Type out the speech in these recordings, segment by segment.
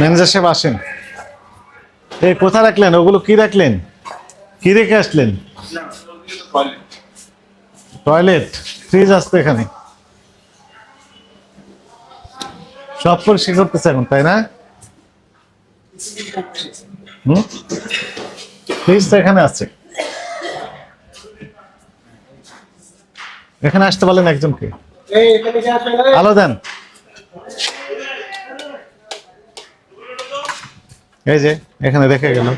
Manager সাহেব আসেন। এই কোথা রাখলেন? ওগুলো কি রাখলেন? কি রেখে আসলেন? টয়লেট ফ্রিজ আসতো এখানে। সব পরিষ্কার করতেছে এখন তাই না? হুম? ফ্রিজ তো এখানে আছে। এখানে আসতে পারলেন একজনকে। আলো দেন। এই যে, এখানে দেখে গেল।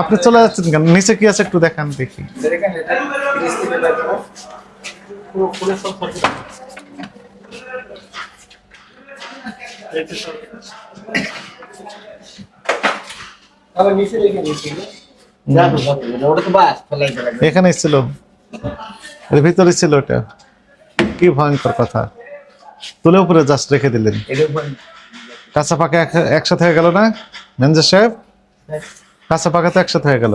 আপনি চলে যাচ্ছেন কেন? নিচে কি আছে একটু দেখান দেখি। এখানে ছিল। ভিতরে ছিল ওটা। কি ভয়ঙ্কর কথা। তুলে উপরে জাস্ট রেখে দিলেন। কাঁচা পাকা একসাথে হয়ে গেল না? ম্যানেজার সাহেব? কাঁচা পাকা তো একসাথে হয়ে গেল।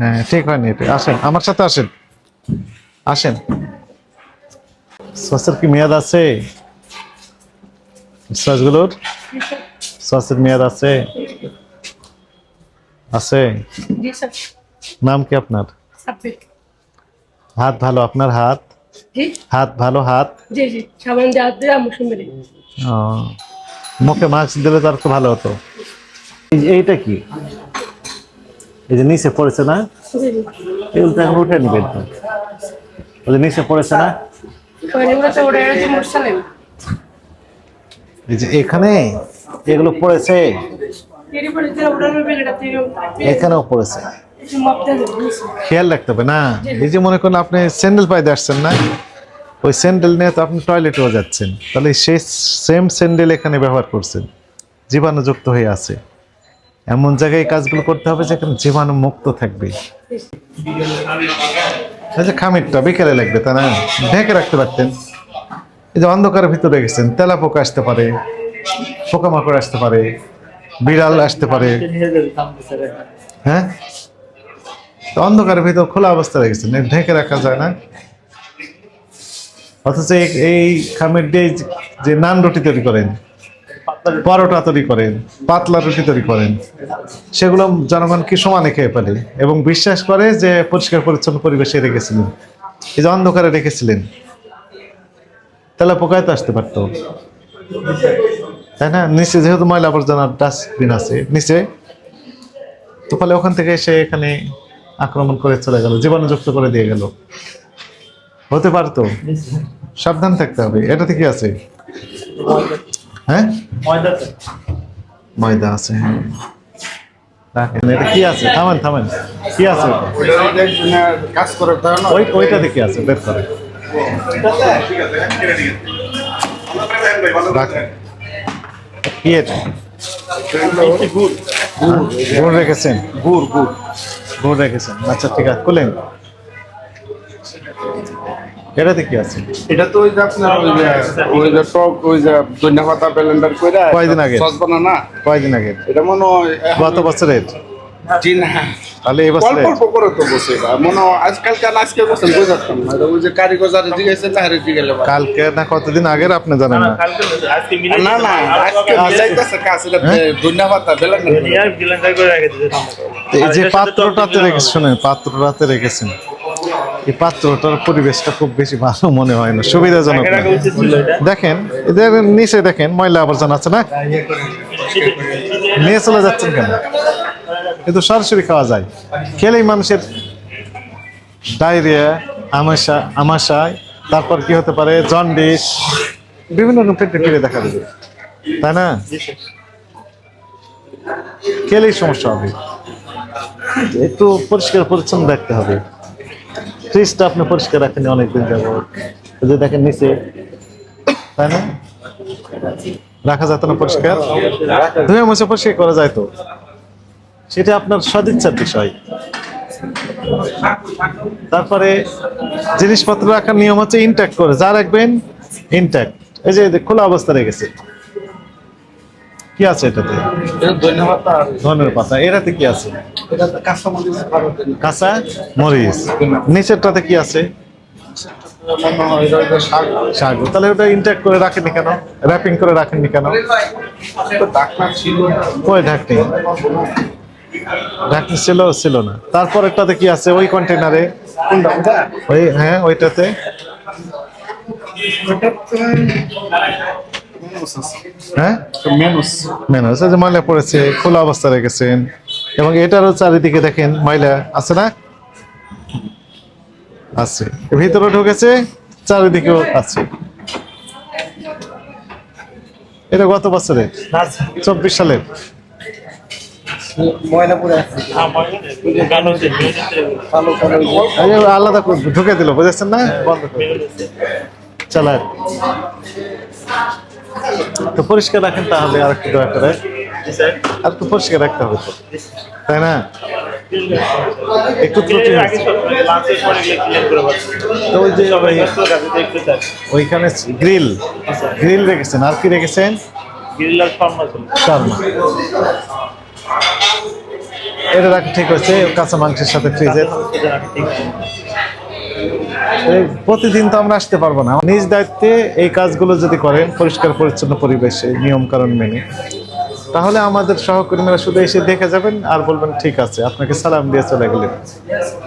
হ্যাঁ ঠিক হয়নি এটা। আসেন আমার সাথে আসেন। আসেন। সসের কি মেয়াদ আছে? সসগুলোর? সসের মেয়াদ আছে? আছে? নাম কি আপনার? হাত ভালো আপনার হাত? হাত ভালো হাত? জি জি সাবান দিয়ে হাত দিয়ে মৌসুমি ও, মুখে মাস্ক দিলে তো আর তো ভালো হতো। এইটা কি? এই যে নিচে পড়েছে না? এগুলো তো এখন উঠে নিবেন তো ওই যে নিচে পড়েছে না? এই যে এখানে এগুলো পড়েছে? এখানেও পড়েছে। খেয়াল রাখতে হবে না। এই যে মনে করুন আপনি স্যান্ডেল পাইতে আসছেন না ওই স্যান্ডেল নিয়ে তো আপনি টয়লেটেও যাচ্ছেন। তাহলে সেই সেম স্যান্ডেল এখানে ব্যবহার করছেন জীবাণুযুক্ত হয়ে আছে। এমন জায়গায় কাজগুলো করতে হবে যেখানে জীবাণু মুক্ত থাকবে। এই যে খামিরটা বিকেলে লাগবে তা না? ঢেকে রাখতে পারতেন। এই যে অন্ধকারের ভিতরে গেছেন তেলা পোকা আসতে পারে পোকামাকড় আসতে পারে বিড়াল আসতে পারে। হ্যাঁ? অন্ধকারের ভিতর খোলা অবস্থা রেখেছেন ঢেকে রাখা যায় না। অথচ এই- খামের দিয়ে যে- যে নান রুটি তৈরি করেন, পরোটা তৈরি করেন, পাতলা রুটি তৈরি করেন, সেগুলো জনগণ কি সমানে খেয়ে ফেলে এবং বিশ্বাস করে যে পরিষ্কার পরিচ্ছন্ন পরিবেশে রেখেছিলেন, এই যে অন্ধকারে রেখেছিলেন। তাহলে পোকায় তো আসতে পারতো। তাই না? নিচে যেহেতু ময়লা আবর্জনার ডাস্টবিন আছে, নিচে, তো ফলে ওখান থেকে এসে এখানে আক্রমণ করে চলে গেল জীবাণুযুক্ত করে দিয়ে গেল। হতে পারতো। সাবধান থাকতে হবে। এটাতে কি আছে? হ্যাঁ? ময়দা আছে। হ্যাঁ রাখেন এটা কি আছে? থামেন থামেন। কি আছে? কাজ করে ওই ওইটাতে কি আছে? বের করে রাখেন। কি এটা? গুড় রেখেছেন? গুড় গুড়। গুড় রেখেছেন। আচ্ছা ঠিক আছে খুলেন। এটাতে কি আছে? এটা তো ওই যে আপনার ওই যে ওই যে টক ওই যে ধনিয়া পাতা ব্লেন্ডার কইরা কয়দিন আগে? সস বানা না কয়দিন আগে? এটা মনে হয় গত বছরের? জি না। তাহলে এই অল্প অল্প করে তো বসে মনে আজকাল কাল আজকে বসেন বুঝাতাম না ওই যে কারিগর যারা জিজ্ঞাসা কালকে না কতদিন আগের আপনি জানেন না? না না আজকে মিলাইতেছে এটা হ্যাঁ? ধনিয়া পাতা ব্লেন্ডার তো এই যে পাত্রটাতে রেখেছেন শুনেন পাত্রটাতে রেখেছেন এই পাত্রটার পরিবেশটা খুব বেশি ভালো মনে হয় না সুবিধাজনক দেখেন এদের নিচে দেখেন ময়লা আবর্জনা আছে না? নিয়ে চলে যাচ্ছেন কেন? কিন্তু সরাসরি খাওয়া যায়। খেলেই মানুষের ডায়রিয়া, আমাশা, আমাশায়, তারপর কি হতে পারে? জন্ডিস, বিভিন্ন পেটে ফিরে দেখা দেবে। তাই না? খেলেই সমস্যা হবে। একটু পরিষ্কার পরিচ্ছন্ন রাখতে হবে। ফ্রিজটা আপনি পরিষ্কার রাখেন অনেকদিন যাব এই যে দেখেন নিচে। তাই না? রাখা যেত না পরিষ্কার? ধুয়ে মুছে পরিষ্কার করা যায় তো। সেটা আপনার সদিচ্ছার বিষয়। তারপরে জিনিসপত্র রাখার নিয়ম হচ্ছে ইনট্যাক্ট করে। যা রাখবেন ইনট্যাক্ট এই যে খোলা অবস্থা রেখেছে। কি আছে এটাতে? ধনের পাতা এটাতে কি আছে? কাঁচা মরিচ নিচেরটাতে কি আছে? শাক। তাহলে ওটা ইনটেক করে কেন? র্যাপিং করে রাখেননি কেন? ছিল। ঢাকনি? ঢাকনি ছিল ছিল না। তারপরেরটাতে কি আছে? ওই কন্টেনারে ওই হ্যাঁ ওইটাতে। হ্যাঁ? মেনুস। যে ময়লা পড়েছে খোলা অবস্থা রেখেছেন। এবং এটারও চারিদিকে দেখেন ময়লা আছে না? আছে। ভিতরে ঢুকেছে চারিদিকেও আছে। এটা গত বছরের চব্বিশ সালের। আলাদা করে ঢুকে দিল বুঝেছেন না? বন্ধ করে তো পরিষ্কার রাখেন তাহলে আর একটু দয়া করে। আর একটু পরিষ্কার রাখতে হবে তো। তাই না? একটু ত্রুটি হয়েছে। তো ওই যে ওইখানে গ্রিল। গ্রিল রেখেছেন। আর কি রেখেছেন? শর্মা। এটা রাখা ঠিক হচ্ছে কাঁচা মাংসের সাথে ফ্রিজের প্রতিদিন তো আমরা আসতে পারব না। নিজ দায়িত্বে এই কাজগুলো যদি করেন, পরিষ্কার পরিচ্ছন্ন পরিবেশে নিয়ম কারণ মেনে, তাহলে আমাদের সহকর্মীরা শুধু এসে দেখে যাবেন আর বলবেন, ঠিক আছে, আপনাকে সালাম দিয়ে চলে গেলেন,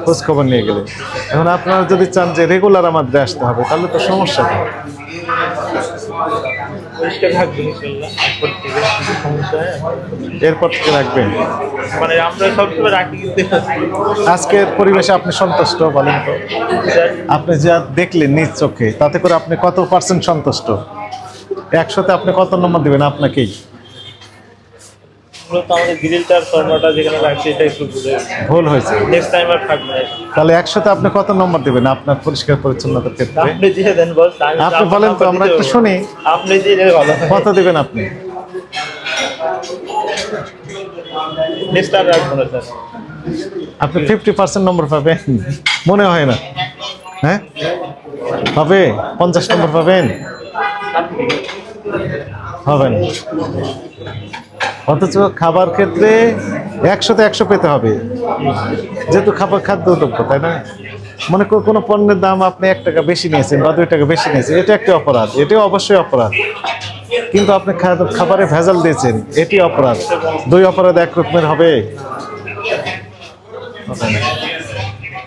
খোঁজখবর নিয়ে গেলেন। এখন আপনারা যদি চান যে রেগুলার আমাদের আসতে হবে, তাহলে তো সমস্যা নেই। পরিষ্কার থাকবে ইনশাল্লাহ এরপর থেকে সমস্যা হয় এরপর থেকে রাখবেন? মানে আমরা সবসময় রাখি আজকের পরিবেশে আপনি সন্তুষ্ট বলেন তো? আপনি যা দেখলেন নিজ চোখে তাতে করে আপনি কত পার্সেন্ট সন্তুষ্ট? একশোতে আপনি কত নম্বর দেবেন আপনাকেই? মূলত আমাদের গ্রিলটার শর্মাটা যেখানে রাখছি এটা একটু ভুলে ভুল হয়েছে। নেক্সট টাইম আর থাকবে না। তাহলে একশোতে আপনি কত নম্বর দিবেন? আপনার পরিষ্কার পরিচ্ছন্নতার ক্ষেত্রে। আপনি দিয়ে দেন বস আপনি বলেন তো, আমরা একটু শুনি। আপনি দিয়ে দিলে ভালো। কত দিবেন আপনি? নেক্সট আর রাখব না স্যার আপনি ফিফটি পার্সেন্ট নম্বর পাবেন। মনে হয় না। হ্যাঁ? হবে? পঞ্চাশ নম্বর পাবেন? হবেন অথচ খাবার ক্ষেত্রে একশোতে একশো পেতে হবে। যেহেতু খাবার খাদ্য দ্রব্য তাই না? মনে করো কোনো পণ্যের দাম আপনি এক টাকা বেশি নিয়েছেন বা দুই টাকা বেশি নিয়েছেন, এটা একটি অপরাধ, এটাও অবশ্যই অপরাধ। কিন্তু আপনি খাবারে ভেজাল দিয়েছেন, এটি অপরাধ। দুই অপরাধ এক রকমের হবে।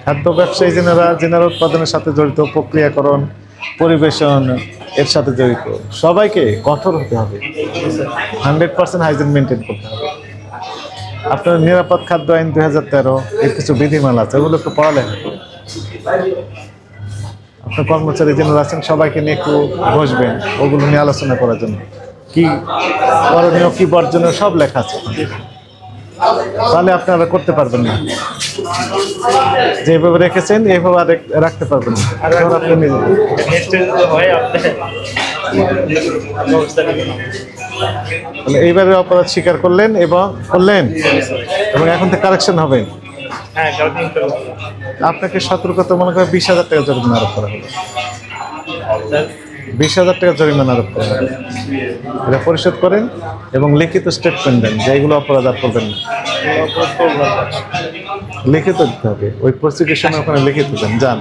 খাদ্য ব্যবসায়ী যেনারা যেনারা উৎপাদনের সাথে জড়িত, প্রক্রিয়াকরণ, পরিবেশন এর সাথে জড়িত। সবাইকে কঠোর হতে হবে। হান্ড্রেড পার্সেন্ট হাইজিন মেনটেন করতে হবে। আপনার নিরাপদ খাদ্য আইন দুই হাজার তেরো, এর কিছু বিধিমালা আছে, ওগুলো একটু পড়ালেখা আপনার কর্মচারী যেনারা আছেন, সবাইকে নিয়ে একটু বসবেন, ওগুলো নিয়ে আলোচনা করার জন্য। কি করণীয়, কি বর্জনীয়, সব লেখা আছে। তাহলে আপনারা করতে পারবেন না। যেভাবে রেখেছেন এইভাবে আর রাখতে পারবেন আপনি নিজে। এইবারে অপরাধ স্বীকার করলেন এবং করলেন? এবং এখন থেকে কারেকশন হবে? হ্যাঁ ইন্টারভিউ আপনাকে সতর্কতা মনে করে বিশ হাজার টাকা জরিমানা আরোপ করা হলো বিশ হাজার টাকা জরিমানা আরোপ করা হলো এটা পরিশোধ করেন এবং লিখিত স্টেটমেন্ট দেন যে এগুলো অপরাধ আর করবেন না। লিখিত দিতে হবে। ওই প্রসিকিউশন ওখানে লিখে দিতেন যান।